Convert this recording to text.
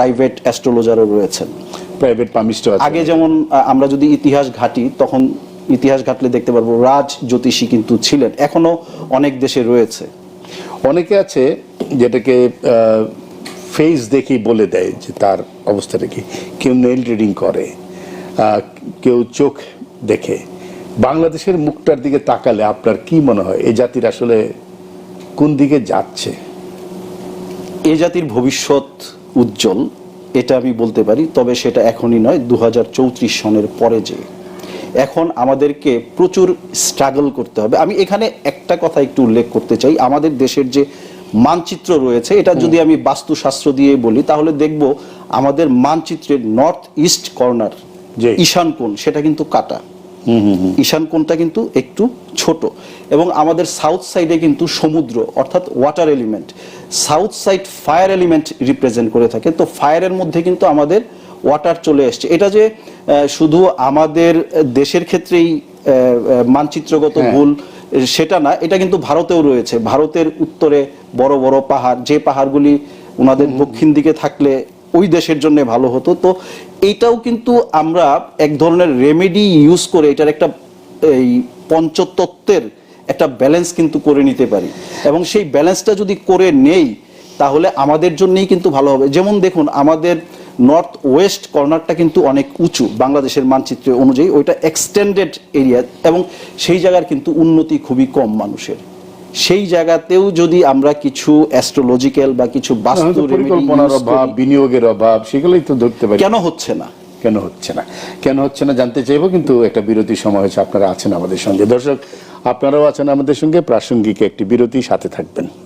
Private অ্যাস্ট্রোলজারও রয়েছেন। Private palmist আগে যেমন আমরা যদি ইতিহাস ঘাটি তখন ইতিহাস ঘাটলে দেখতে পারব রাজ জ্যোতিষী কিন্তু ছিলেন এখনও অনেক দেশে রয়েছে। অনেকে আছে যেটাকে ফেস দেখেই বলে দেয় যে তার অবস্থাটা কি কেউ নেল রিডিং করে কেউ চোখ দেখে। বাংলাদেশের মুখটার দিকে তাকালে আপনার কি মনে হয়? এই জাতির আসলে কোন দিকে যাচ্ছে? এ জাতির ভবিষ্যৎ উজ্জ্বল এটা আমি বলতে পারি তবে সেটা এখনই নয় দু সনের পরে যে। এখন আমাদেরকে প্রচুর স্ট্রাগল করতে হবে। আমি এখানে একটা কথা একটু উল্লেখ করতে চাই। আমাদের দেশের যে মানচিত্র রয়েছে এটা যদি আমি বাস্তুশাস্ত্র দিয়ে বলি তাহলে দেখব আমাদের মানচিত্রের নর্থ ইস্ট কর্নার যে ঈশান কোণ সেটা কিন্তু কাটা। ঈশান কোণটা কিন্তু একটু ছোট। এবং আমাদের সাউথ সাইডে কিন্তু সমুদ্র অর্থাৎ water element south side fire element represent করে থাকে। তো ফায়ারের মধ্যে কিন্তু আমাদের ওয়াটার চলে এসছে এটা যে শুধু আমাদের দেশের ক্ষেত্রেই মানচিত্রগত হ্যাঁ। ভুল সেটা না এটা কিন্তু ভারতেও রয়েছে। ভারতের উত্তরে বড় বড় পাহাড় যে পাহাড়গুলি ওনাদের দক্ষিণ দিকে থাকলে ওই দেশের জন্য ভালো হতো। তো এইটাও কিন্তু আমরা এক ধরনের রেমেডি ইউজ করে এটার একটা এই পঞ্চতত্ত্বের একটা ব্যালেন্স কিন্তু করে নিতে পারি। এবং সেই ব্যালেন্সটা যদি করে নেই তাহলে আমাদের জন্যই কিন্তু ভালো হবে। যেমন দেখুন আমাদের নর্থ ওয়েস্ট কর্নারটা কিন্তু অনেক উঁচু বাংলাদেশের মানচিত্র অনুযায়ী। ওইটা এক্সটেন্ডেড এরিয়া এবং সেই জায়গার কিন্তু উন্নতি খুবই কম মানুষের। সেই জায়গাতেও যদি আমরা কিছু অ্যাস্ট্রোলজিক্যাল বা কিছু বাস্তু পরিকল্পনার অভাব বিনিয়োগের অভাব সেগুলোই তো ধরতে পারি। কেন হচ্ছে না? কেন হচ্ছে না? কেন হচ্ছে না জানতে চাইব কিন্তু একটা বিরতির সময় হচ্ছে আপনারা আছেন আমাদের সঙ্গে। দর্শক আপনারাও আছেন আমাদের সঙ্গে। প্রাসঙ্গিক একটি বিরতি সাথে থাকবেন।